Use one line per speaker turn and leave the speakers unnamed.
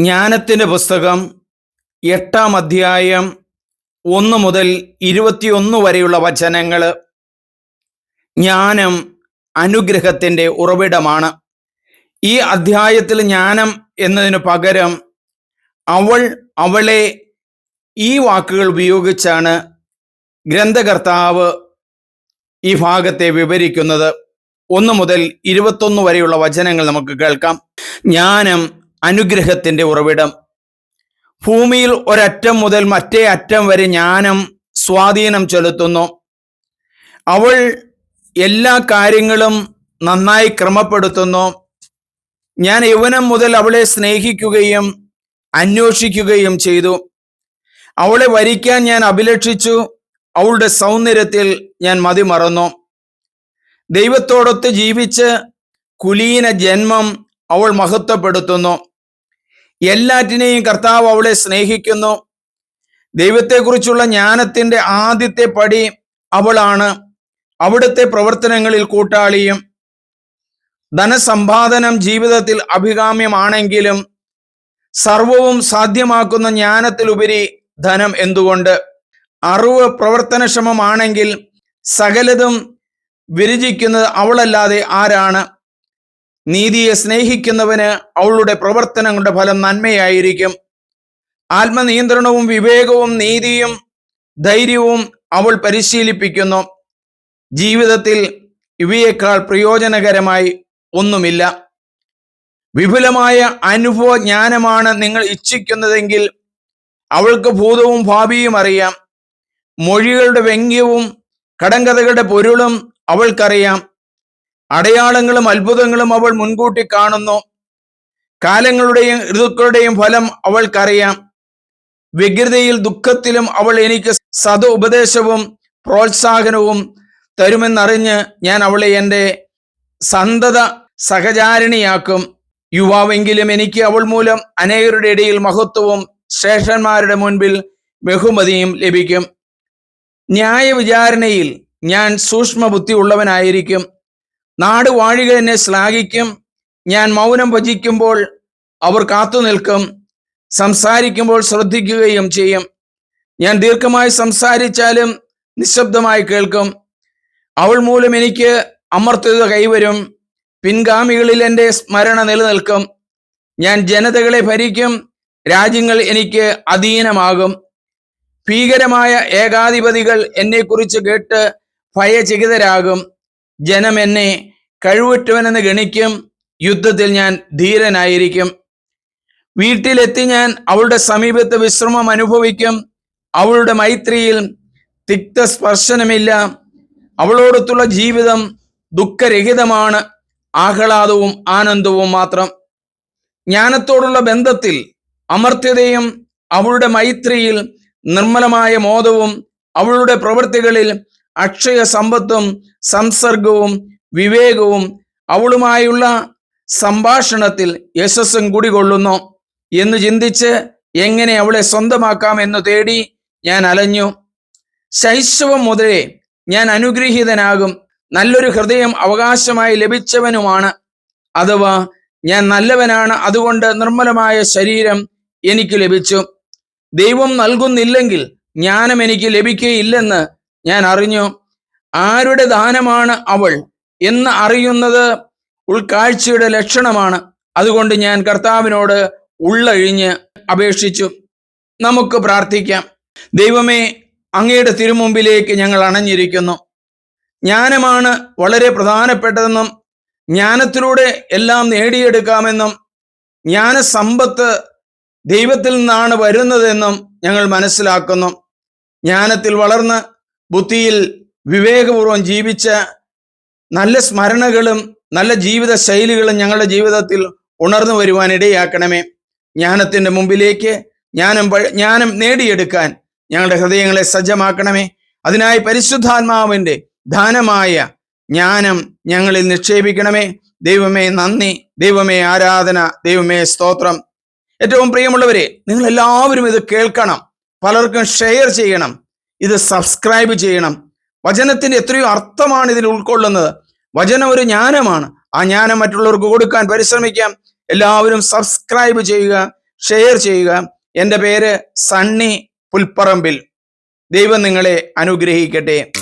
ജ്ഞാനത്തിന്റെ പുസ്തകം എട്ടാം അധ്യായം ഒന്ന് മുതൽ ഇരുപത്തിയൊന്ന് വരെയുള്ള വചനങ്ങൾ ജ്ഞാനം അനുഗ്രഹത്തിന്റെ ഉറവിടമാണ്. ഈ അധ്യായത്തിൽ ജ്ഞാനം എന്നതിന് പകരം അവൾ അവളെ ഈ വാക്കുകൾ ഉപയോഗിച്ചാണ് ഗ്രന്ഥകർത്താവ് ഈ ഭാഗത്തെ വിവരിക്കുന്നത്. ഒന്ന് മുതൽ ഇരുപത്തൊന്ന് വരെയുള്ള വചനങ്ങൾ നമുക്ക് കേൾക്കാം. ജ്ഞാനം അനുഗ്രഹത്തിന്റെ ഉറവിടം. ഭൂമിയിൽ ഒരറ്റം മുതൽ മറ്റേ അറ്റം വരെ ജ്ഞാനം സ്വാധീനം ചെലുത്തുന്നു. അവൾ എല്ലാ കാര്യങ്ങളും നന്നായി ക്രമപ്പെടുത്തുന്നു. ഞാൻ യൗവനം മുതൽ അവളെ സ്നേഹിക്കുകയും അന്വേഷിക്കുകയും ചെയ്തു. അവളെ വരിക്കാൻ ഞാൻ അഭിലഷിച്ചു. അവളുടെ സൗന്ദര്യത്തിൽ ഞാൻ മതിമറന്നു. ദൈവത്തോടൊത്ത് ജീവിച്ച് കുലീന ജന്മം അവൾ മഹത്വപ്പെടുത്തുന്നു. എല്ലാറ്റിനെയും കർത്താവ് അവളെ സ്നേഹിക്കുന്നു. ദൈവത്തെക്കുറിച്ചുള്ള ജ്ഞാനത്തിന്റെ ആദ്യത്തെ പടി അവളാണ്. അവിടുത്തെ പ്രവർത്തനങ്ങളിൽ കൂട്ടാളിയും. ധനസമ്പാദനം ജീവിതത്തിൽ അഭികാമ്യമാണെങ്കിലും സർവവും സാധ്യമാക്കുന്ന ജ്ഞാനത്തിലുപരി ധനം എന്തുകൊണ്ട്? അറിവ് പ്രവർത്തനക്ഷമമാണെങ്കിൽ സകലതും വിരചിക്കുന്നത് അവളല്ലാതെ ആരാണ്? നീതിയെ സ്നേഹിക്കുന്നവന് അവളുടെ പ്രവർത്തനങ്ങളുടെ ഫലം നന്മയായിരിക്കും. ആത്മനിയന്ത്രണവും വിവേകവും നീതിയും ധൈര്യവും അവൾ പരിശീലിപ്പിക്കുന്നു. ജീവിതത്തിൽ ഇവയേക്കാൾ പ്രയോജനകരമായി ഒന്നുമില്ല. വിപുലമായ അനുഭവ ജ്ഞാനമാണ് നിങ്ങൾ ഇച്ഛിക്കുന്നതെങ്കിൽ അവൾക്ക് ഭൂതവും ഭാവിയും അറിയാം. മൊഴികളുടെ വ്യംഗ്യവും കടങ്കഥകളുടെ പൊരുളും അവൾക്കറിയാം. അടയാളങ്ങളും അത്ഭുതങ്ങളും അവൾ മുൻകൂട്ടി കാണുന്നു. കാലങ്ങളുടെയും ഋതുക്കളുടെയും ഫലം അവൾക്കറിയാം. വ്യഗ്രതയിൽ ദുഃഖത്തിലും അവൾ എനിക്ക് സത് ഉപദേശവും പ്രോത്സാഹനവും തരുമെന്നറിഞ്ഞ് ഞാൻ അവളെ എന്റെ സന്തത സഹചാരിണിയാക്കും. യുവാവെങ്കിലും എനിക്ക് അവൾ മൂലം അനേകരുടെ ഇടയിൽ മഹത്വവും ശ്രേഷ്ഠന്മാരുടെ മുൻപിൽ ബഹുമതിയും ലഭിക്കും. ന്യായവിചാരണയിൽ ഞാൻ സൂക്ഷ്മ ബുദ്ധി ഉള്ളവനായിരിക്കും. നാട് വാഴിക എന്നെ ശ്ലാഘിക്കും. ഞാൻ മൗനം ഭജിക്കുമ്പോൾ അവർ കാത്തു നിൽക്കും. സംസാരിക്കുമ്പോൾ ശ്രദ്ധിക്കുകയും ചെയ്യും. ഞാൻ ദീർഘമായി സംസാരിച്ചാലും നിശബ്ദമായി കേൾക്കും. അവൾ മൂലം എനിക്ക് അമർത്തത കൈവരും. പിൻഗാമികളിൽ എന്റെ സ്മരണ നിലനിൽക്കും. ഞാൻ ജനതകളെ ഭരിക്കും. രാജ്യങ്ങൾ എനിക്ക് അധീനമാകും. ഭീകരമായ ഏകാധിപതികൾ എന്നെക്കുറിച്ച് കേട്ട് ഭയചകിതരാകും. ജനം എന്നെ കഴിവുറ്റവനെന്ന് ഗണിക്കും. യുദ്ധത്തിൽ ഞാൻ ധീരനായിരിക്കും. വീട്ടിലെത്തി ഞാൻ അവളുടെ സമീപത്ത് വിശ്രമം അനുഭവിക്കും. അവളുടെ മൈത്രിയിൽ തിക്ത സ്പർശനമില്ല അവളോടൊത്തുള്ള ജീവിതം ദുഃഖരഹിതമാണ്. ആഹ്ലാദവും ആനന്ദവും മാത്രം. ജ്ഞാനത്തോടുള്ള ബന്ധത്തിൽ അമർത്യതയും അവളുടെ മൈത്രിയിൽ നിർമ്മലമായ മോദവും അവളുടെ പ്രവൃത്തികളിൽ അക്ഷയ സമ്പത്തും സംസർഗവും വിവേകവും അവളുമായുള്ള സംഭാഷണത്തിൽ യശസ്സും കുടികൊള്ളുന്നു. എന്ന് ചിന്തിച്ച് എങ്ങനെ അവളെ സ്വന്തമാക്കാം എന്ന് തേടി ഞാൻ അലഞ്ഞു. ശൈശവം മുതലേ ഞാൻ അനുഗ്രഹീതനാകും. നല്ലൊരു ഹൃദയം അവകാശമായി ലഭിച്ചവനുമാണ്. അഥവാ ഞാൻ നല്ലവനാണ് അതുകൊണ്ട് നിർമ്മലമായ ശരീരം എനിക്ക് ലഭിച്ചു. ദൈവം നൽകുന്നില്ലെങ്കിൽ ജ്ഞാനം എനിക്ക് ലഭിക്കുകയില്ലെന്ന് ഞാൻ അറിഞ്ഞു. ആരുടെ ദാനമാണ് അവൾ എന്ന് അറിയുന്നത് ഉൾക്കാഴ്ചയുടെ ലക്ഷണമാണ്. അതുകൊണ്ട് ഞാൻ കർത്താവിനോട് ഉള്ളഴിഞ്ഞ് അപേക്ഷിച്ചു. നമുക്ക് പ്രാർത്ഥിക്കാം. ദൈവമേ അങ്ങയുടെ തിരുമുമ്പിലേക്ക് ഞങ്ങൾ അണഞ്ഞിരിക്കുന്നു. ജ്ഞാനമാണ് വളരെ പ്രധാനപ്പെട്ടതെന്നും ജ്ഞാനത്തിലൂടെ എല്ലാം നേടിയെടുക്കാമെന്നും ജ്ഞാനസമ്പത്ത് ദൈവത്തിൽ നിന്നാണ് വരുന്നതെന്നും ഞങ്ങൾ മനസ്സിലാക്കുന്നു. ജ്ഞാനത്തിൽ വളർന്ന് ബുദ്ധിയിൽ വിവേകപൂർവം ജീവിച്ച നല്ല സ്മരണകളും നല്ല ജീവിത ശൈലികളും ഞങ്ങളുടെ ജീവിതത്തിൽ ഉണർന്നു വരുവാൻ ഇടയാക്കണമേ. ജ്ഞാനത്തിന്റെ മുമ്പിലേക്ക് ജ്ഞാനം ജ്ഞാനം നേടിയെടുക്കാൻ ഞങ്ങളുടെ ഹൃദയങ്ങളെ സജ്ജമാക്കണമേ. അതിനായി പരിശുദ്ധാത്മാവിന്റെ ദാനമായ ജ്ഞാനം ഞങ്ങളിൽ നിക്ഷേപിക്കണമേ. ദൈവമേ നന്ദി ദൈവമേ ആരാധന ദൈവമേ സ്തോത്രം. ഏറ്റവും പ്രിയമുള്ളവരെ നിങ്ങൾ എല്ലാവരും ഇത് കേൾക്കണം. പലർക്കും ഷെയർ ചെയ്യണം. ഇത് സബ്സ്ക്രൈബ് ചെയ്യണം. വചനത്തിന്റെ എത്രയോ അർത്ഥമാണ് ഇതിൽ ഉൾക്കൊള്ളുന്നത്. വചനം ഒരു ജ്ഞാനമാണ്. ആ ജ്ഞാനം മറ്റുള്ളവർക്ക് കൊടുക്കാൻ പരിശ്രമിക്കാം. എല്ലാവരും സബ്സ്ക്രൈബ് ചെയ്യുക ഷെയർ ചെയ്യുക. എന്റെ പേര് സണ്ണി പുൽപ്പറമ്പിൽ. ദൈവം നിങ്ങളെ അനുഗ്രഹിക്കട്ടെ.